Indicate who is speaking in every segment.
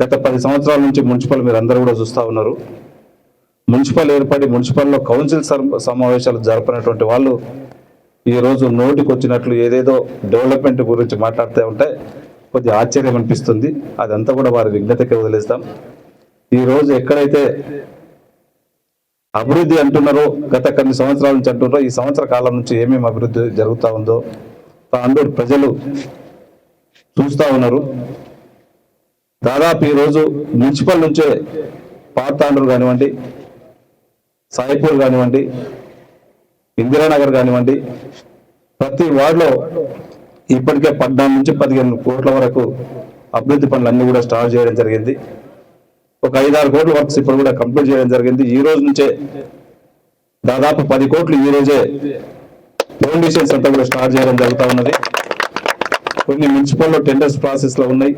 Speaker 1: గత పది సంవత్సరాల నుంచి మున్సిపల్ మీరు అందరూ కూడా చూస్తూ ఉన్నారు. మున్సిపల్ ఏర్పడి మున్సిపల్లో కౌన్సిల్ సమావేశాలు జరపనటువంటి వాళ్ళు ఈ రోజు నోటికి వచ్చినట్లు ఏదేదో డెవలప్మెంట్ గురించి మాట్లాడుతూ ఉంటే కొద్దిగా ఆశ్చర్యం అనిపిస్తుంది. అదంతా కూడా వారి విజ్ఞతకి వదిలేస్తాం. ఈరోజు ఎక్కడైతే అభివృద్ధి అంటున్నారో గత కొన్ని సంవత్సరాల నుంచి అంటున్నారో ఈ సంవత్సర కాలం నుంచి ఏమేమి అభివృద్ధి జరుగుతూ ఉందో అందరూ ప్రజలు చూస్తూ ఉన్నారు. దాదాపు ఈరోజు మున్సిపల్ నుంచే పాతాండ్రులు కానివ్వండి సాయిపూర్ కానివ్వండి ఇందిరానగర్ కానివ్వండి ప్రతి వార్డులో ఇప్పటికే పద్నాలుగు నుంచి పదిహేను కోట్ల వరకు అభివృద్ధి పనులు అన్ని కూడా స్టార్ట్ చేయడం జరిగింది. ఒక ఐదారు కోట్ల వర్క్స్ ఇప్పుడు కూడా కంప్లీట్ చేయడం జరిగింది. ఈ రోజు నుంచే దాదాపు పది కోట్లు ఈ రోజే ఫౌండేషన్స్ అంతా కూడా స్టార్ట్ చేయడం జరుగుతూ ఉన్నది. కొన్ని మున్సిపల్లో టెండర్స్ ప్రాసెస్లో ఉన్నాయి.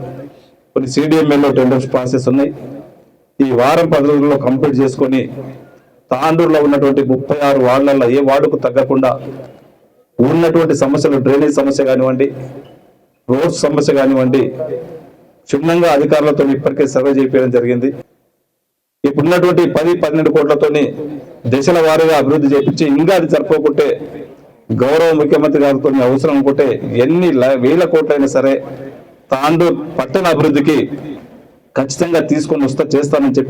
Speaker 1: కొన్ని సిడిఎంఎల్లో టెండర్స్ ప్రాసెస్ ఉన్నాయి. ఈ వారం పది రోజుల్లో కంప్లీట్ చేసుకొని తాండూరులో ఉన్నటువంటి ముప్పై ఆరు వార్డులలో ఏ వార్డుకు తగ్గకుండా ఉన్నటువంటి సమస్యలు డ్రైనేజ్ సమస్య కానివ్వండి రోడ్స్ సమస్య కానివ్వండి క్షుణ్ణంగా అధికారులతో ఇప్పటికే సర్వే చేయడం జరిగింది. ఇప్పుడున్నటువంటి పది పన్నెండు కోట్లతోని దశల వారీగా అభివృద్ధి చేపించి ఇంకా అది సరిపోకుంటే గౌరవ ముఖ్యమంత్రి గారితో అవసరం అనుకుంటే ఎన్ని ల- వేల కోట్లైనా సరే తాండూర్ పట్టణ అభివృద్ధికి ఖచ్చితంగా తీసుకొని వస్తా చేస్తానని చెప్పి